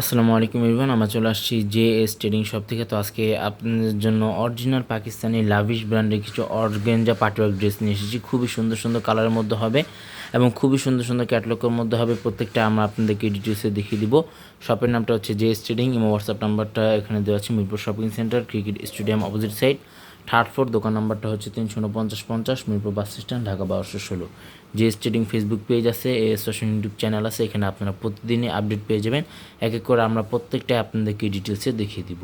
আসসালামু আলাইকুম ইরফান আমরা চলে আসছি জে এস ট্রেডিং শপ থেকে। তো আজকে আপনাদের জন্য অরিজিনাল পাকিস্তানি লাভিশ ব্র্যান্ডের কিছু অর্গেঞ্জা পাটওয়ার্ক ড্রেস নিয়ে এসেছি। খুবই সুন্দর সুন্দর কালারের মধ্যে হবে এবং খুবই সুন্দর সুন্দর ক্যাটলগের মধ্যে হবে। প্রত্যেকটা আমরা আপনাদেরকে ডিটেলসে দেখিয়ে দিব। শপের নামটা হচ্ছে জে এস ট্রেডিং এবং হোয়াটসঅ্যাপ নাম্বারটা এখানে দেওয়া আছে। Mirpur shopping centre cricket stadium opposite side third floor দোকান নাম্বারটা হচ্ছে তিনশো উনপঞ্চাশ পঞ্চাশ মিরপুর বাস স্ট্যান্ড, ঢাকা বারোশো ষোলো। যে ট্রেডিং ফেসবুক পেজ আছে, এ সোশ্যাল ইউটিউব চ্যানেল আছে, এখানে আপনারা প্রতিদিনই আপডেট পেয়ে যাবেন। এক এক করে আমরা প্রত্যেকটাই আপনাদেরকে ডিটেলসে দেখিয়ে দিব।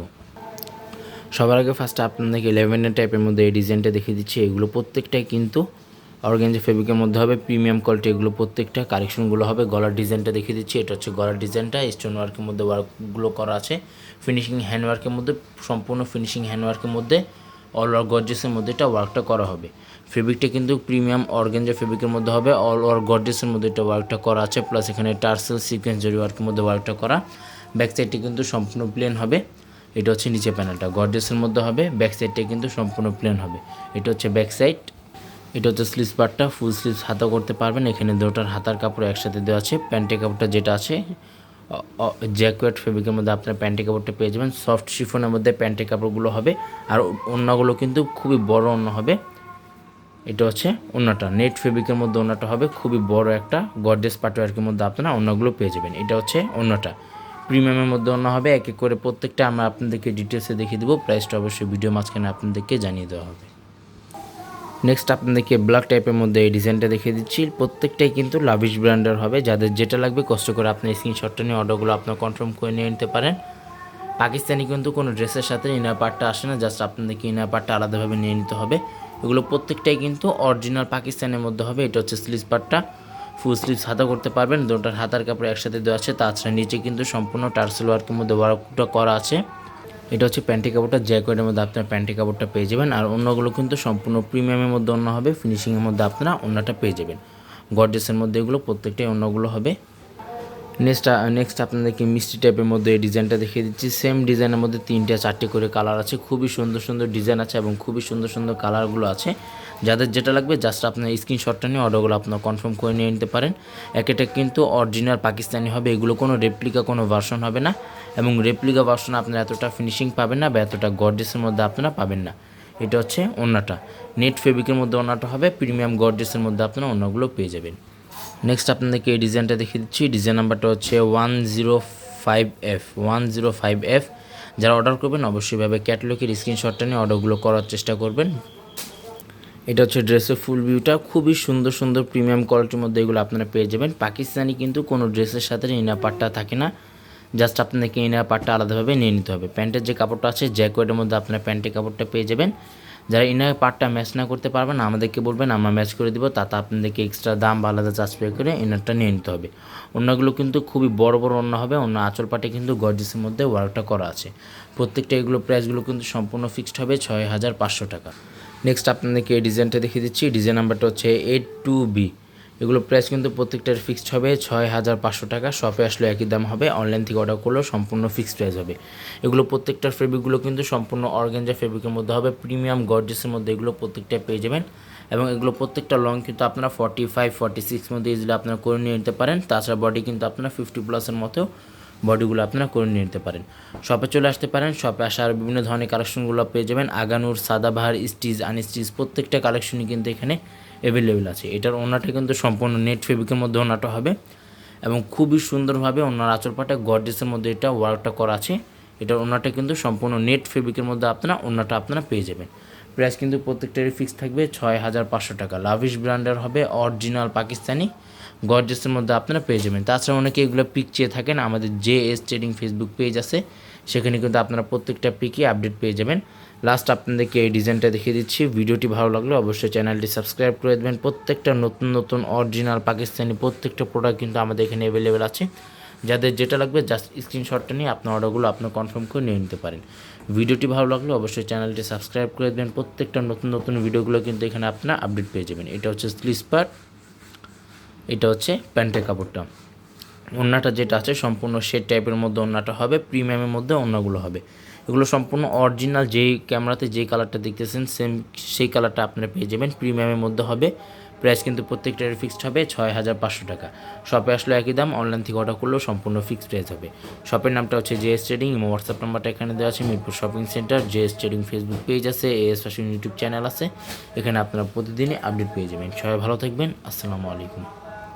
সবার আগে ফার্স্টে আপনাদেরকে ইলেভেনের টাইপের মধ্যে এই ডিজাইনটা দেখিয়ে দিচ্ছি। এগুলো প্রত্যেকটাই কিন্তু অর্গেঞ্জা ফেব্রিকের মধ্যে হবে প্রিমিয়াম কোয়ালিটি এগুলো প্রত্যেকটা কালেকশনগুলো হবে। গলার ডিজাইনটা দেখিয়ে দিচ্ছি, এটা হচ্ছে গলার ডিজাইনটা স্টোন ওয়ার্কের মধ্যে ওয়ার্কগুলো করা আছে। ফিনিশিং হ্যান্ডওয়ার্কের মধ্যে, সম্পূর্ণ ফিনিশিং হ্যান্ডওয়ার্কের মধ্যে। অল ওয়ার গর্জেসের মধ্যে এটা ওয়ার্কটা করা হবে। ফেব্রিকটা কিন্তু প্রিমিয়াম অর্গেঞ্জা ফেব্রিকের মধ্যে হবে অল ওয়ার গর্জেসের মধ্যে এটা ওয়ার্কটা করা আছে প্লাস এখানে টার্সেল সিকোয়েন্স জরি ওয়ার্কের মধ্যে ওয়ার্কটা করা। ব্যাক সাইডটি কিন্তু সম্পূর্ণ প্লেন হবে, এটা হচ্ছে নিচে প্যানেলটা গর্জেসের মধ্যে হবে ব্যাক সাইডটা কিন্তু সম্পূর্ণ প্লেন হবে। এটা হচ্ছে ব্যাক সাইড এটা হচ্ছে স্লিভস পার্টটা ফুল স্লিভস হাতা করতে পারবেন। এখানে দুটার হাতার কাপড় একসাথে দেওয়া আছে প্যান্টের কাপড়টা যেটা আছে জ্যাকুয়েট ফেব্রিকের মধ্যে আপনার প্যান্টের কাপড়টা পেয়ে যাবেন। সফট শিফনের মধ্যে প্যান্টের কাপড়গুলো হবে। আর অন্যগুলো কিন্তু খুবই বড় অন্য হবে। এটা হচ্ছে অন্যটা। নেট ফেব্রিকের মধ্যে অন্যটা হবে। খুবই বড় একটা গডেস পাটোয়ার্কের মধ্যে আপনারা অন্যগুলো পেয়ে যাবেন। এটা হচ্ছে অন্যটা। প্রিমিয়ামের মধ্যে অন্য হবে। এক এক করে প্রত্যেকটা আমরা আপনাদেরকে ডিটেলসে দেখিয়ে দেবো। প্রাইসটা অবশ্যই ভিডিও মাঝখানে আপনাদেরকে জানিয়ে দেওয়া হবে। নেক্সট আপনাদেরকে ব্ল্যাক টাইপের মধ্যে এই ডিজাইনটা দেখিয়ে দিচ্ছি। প্রত্যেকটাই কিন্তু লাভিশ ব্র্যান্ডের হবে। যাদের যেটা লাগবে, কষ্ট করে আপনার স্ক্রিনশটটা নিয়ে অর্ডারগুলো আপনার কনফার্ম করে নিয়ে নিতে পারেন। পাকিস্তানি কিন্তু কোনো ড্রেসের সাথে ইনার পার্টটা আসে না জাস্ট আপনাদেরকে ইনার পার্টটা আলাদাভাবে নিয়ে নিতে হবে। এগুলো প্রত্যেকটাই কিন্তু অরিজিনাল পাকিস্তানের মধ্যে হবে। এটা হচ্ছে স্লিভস পার্টটা ফুল স্লিভস হাতা করতে পারবেন। দুটার হাতার কাপড় একসাথে দেওয়া আছে। তাছাড়া নিচে কিন্তু সম্পূর্ণ টার্সেল ওয়ার্কের মধ্যে ওয়ার্কটা করা আছে। এটা হচ্ছে প্যান্টি কাপড়টা জ্যাকেটের মধ্যে আপনার প্যান্টি কাপড়টা পেয়ে যাবেন। আর অন্যগুলো কিন্তু সম্পূর্ণ প্রিমিয়ামের মধ্যে অন্য হবে ফিনিশিংয়ের মধ্যে আপনারা অন্যটা পেয়ে যাবেন। গডেসের মধ্যে এগুলো প্রত্যেকটাই অন্যগুলো হবে। নেক্সট নেক্সট আপনাদেরকে মিষ্টি টাইপের মধ্যে ডিজাইনটা দেখিয়ে দিচ্ছি। সেম ডিজাইনের মধ্যে তিনটে, চারটে করে কালার আছে। খুবই সুন্দর সুন্দর ডিজাইন আছে এবং খুবই সুন্দর সুন্দর কালারগুলো আছে। যাদের যেটা লাগবে জাস্ট আপনার স্ক্রিনশটটা নিয়ে অর্ডারগুলো আপনার কনফার্ম করে নিয়ে নিতে পারেন। এক একটা কিন্তু অরিজিনাল পাকিস্তানি হবে। এগুলো কোনো রেপ্লিকা কোনো ভার্সন হবে না। এবং রেপ্লিকা ভার্সন আপনার এতটা ফিনিশিং পাবেন না বা এতটা গর্জেসের মধ্যে আপনারা পাবেন না। এটা হচ্ছে অন্যটা নেট ফেব্রিকের মধ্যে অন্যটা হবে। প্রিমিয়াম গর্জেসের মধ্যে আপনারা অন্যগুলো পেয়ে যাবেন। নেক্সট আপনাদেরকে এই ডিজাইনটা দেখিয়ে দিচ্ছি। ডিজাইন নাম্বারটা হচ্ছে one zero five F one zero five F যারা অর্ডার করবেন অবশ্যইভাবে ক্যাটলগের স্ক্রিনশটটা নিয়ে অর্ডারগুলো করার চেষ্টা করবেন। এটা হচ্ছে ড্রেসের ফুল ভিউটা খুবই সুন্দর সুন্দর প্রিমিয়াম কোয়ালিটির মধ্যে এগুলো আপনারা পেয়ে যাবেন। পাকিস্তানি কিন্তু কোনো ড্রেসের সাথে ইনার পার্টটা থাকে না। জাস্ট আপনাদেরকে ইনার পার্টটা আলাদাভাবে নিয়ে নিতে হবে। প্যান্টের যে কাপড়টা আছে জ্যাকোয়েটের মধ্যে আপনার প্যান্টের কাপড়টা পেয়ে যাবেন। যারা ইনার পার্টটা ম্যাচ না করতে পারবেন আমাদেরকে বলবেন, আমরা ম্যাচ করে দেবো, তাতে আপনাদেরকে এক্সট্রা দাম বা আলাদা চার্জ পে করে ইনারটা নিয়ে নিতে হবে। অন্যগুলো কিন্তু খুবই বড় বড় অন্য হবে, অন্য আঁচল পাটে কিন্তু গর্জেসের মধ্যে ওয়ার্কটা করা আছে। প্রত্যেকটা এগুলো প্রাইসগুলো কিন্তু সম্পূর্ণ ফিক্সড হবে ছয় হাজার পাঁচশো টাকা। নেক্সট আপনাদেরকে এই ডিজাইনটা দেখিয়ে দিচ্ছি। ডিজাইন নাম্বারটা হচ্ছে এইট টু বি এগুলো প্রাইস কিন্তু প্রত্যেকটার ফিক্সড হবে। ছয় হাজার পাঁচশো টাকা। শপে আসলে একই দাম হবে। অনলাইন থেকে অর্ডার করলেও সম্পূর্ণ ফিক্সড প্রাইস হবে। এগুলো প্রত্যেকটার ফেব্রিকগুলো কিন্তু সম্পূর্ণ অর্গেঞ্জা ফেব্রিকের মধ্যে হবে। প্রিমিয়াম গর্জেসের মধ্যে এগুলো প্রত্যেকটা পেয়ে যাবেন। এবং এগুলো প্রত্যেকটা লং কিন্তু আপনারা ফর্টি ফাইভ ফর্টি সিক্স মধ্যে ইজিলি আপনারা করে নিয়ে নিতে পারেন। তাছাড়া বডি কিন্তু আপনারা ফিফটি প্লাসের মতো বডিগুলো আপনারা করে নিয়ে নিতে পারেন। শপে চলে আসতে পারেন। শপে আসার বিভিন্ন ধরনের কালেকশনগুলো পেয়ে যাবেন। আগানুর, সাদাবাহার, স্টিচ আনস্টিচ প্রত্যেকটা কালেকশনই কিন্তু এখানে অ্যাভেলেবেল আছে। এটার ওনাটা কিন্তু সম্পূর্ণ নেট ফেব্রিকের মধ্যে ওনাটা হবে এবং খুবই সুন্দরভাবে ওনার আচরপাটা গডেসের মধ্যে এটা ওয়ার্কটা করা আছে। এটার ওনাটা কিন্তু সম্পূর্ণ নেট ফেব্রিকের মধ্যে আপনারা ওনাটা আপনারা পেয়ে যাবেন। প্রাইস কিন্তু প্রত্যেকটারই ফিক্স থাকবে ছয় হাজার পাঁচশো টাকা। লাভিশ ব্র্যান্ডের হবে অরিজিনাল পাকিস্তানি। গর্জেসের মধ্যে আপনারা পেয়ে যাবেন। তাছাড়া অনেকে এগুলো পিক চেয়ে থাকেন। আমাদের J S trading Facebook page আছে। সেখানে কিন্তু আপনারা প্রত্যেকটা পিকই আপডেট পেয়ে যাবেন। লাস্ট আপনাদেরকে এই ডিজাইনটা দেখিয়ে দিচ্ছি। ভিডিওটি ভালো লাগলে অবশ্যই চ্যানেলটি সাবস্ক্রাইব করে দেবেন। প্রত্যেকটা নতুন নতুন অরিজিনাল পাকিস্তানি প্রত্যেকটা প্রোডাক্ট কিন্তু আমাদের এখানে অ্যাভেলেবেল আছে। যাদের যেটা লাগবে জাস্ট স্ক্রিনশটটা নিয়ে আপনার অর্ডারগুলো আপনার কনফার্ম করে নিয়ে নিতে পারেন। ভিডিওটি ভালো লাগলে অবশ্যই চ্যানেলটি সাবস্ক্রাইব করে দেবেন। প্রত্যেকটা নতুন নতুন ভিডিওগুলো কিন্তু এখানে আপনার আপডেট পেয়ে যাবেন। এটা হচ্ছে স্লিপার এটা হচ্ছে প্যান্টের কাপড়টা। ওড়নাটা যেটা আছে, সম্পূর্ণ শেড টাইপের মধ্যে ওড়নাটা হবে প্রিমিয়ামের মধ্যে ওড়নাগুলো হবে। এগুলো সম্পূর্ণ অরিজিনাল যেই ক্যামেরাতে যেই কালারটা দেখতেছেন সেম সেই কালারটা আপনারা পেয়ে যাবেন। প্রিমিয়ামের মধ্যে হবে। প্রাইস কিন্তু প্রত্যেকটার ফিক্সড হবে ছয় হাজার পাঁচশো টাকা। শপে আসলে একই দাম অনলাইন থেকে অর্ডার করলেও সম্পূর্ণ ফিক্সড প্রাইস হবে। শপের নামটা হচ্ছে জে এস ট্রেডিং এবং হোয়াটসঅ্যাপ নাম্বারটা এখানে দেওয়া আছে, Mirpur shopping centre J S trading Facebook page আছে এস ফ্যাশন ইউটিউব চ্যানেল আছে। এখানে আপনারা প্রতিদিনই আপডেট পেয়ে যাবেন। সবাই ভালো থাকবেন, আসসালামু আলাইকুম।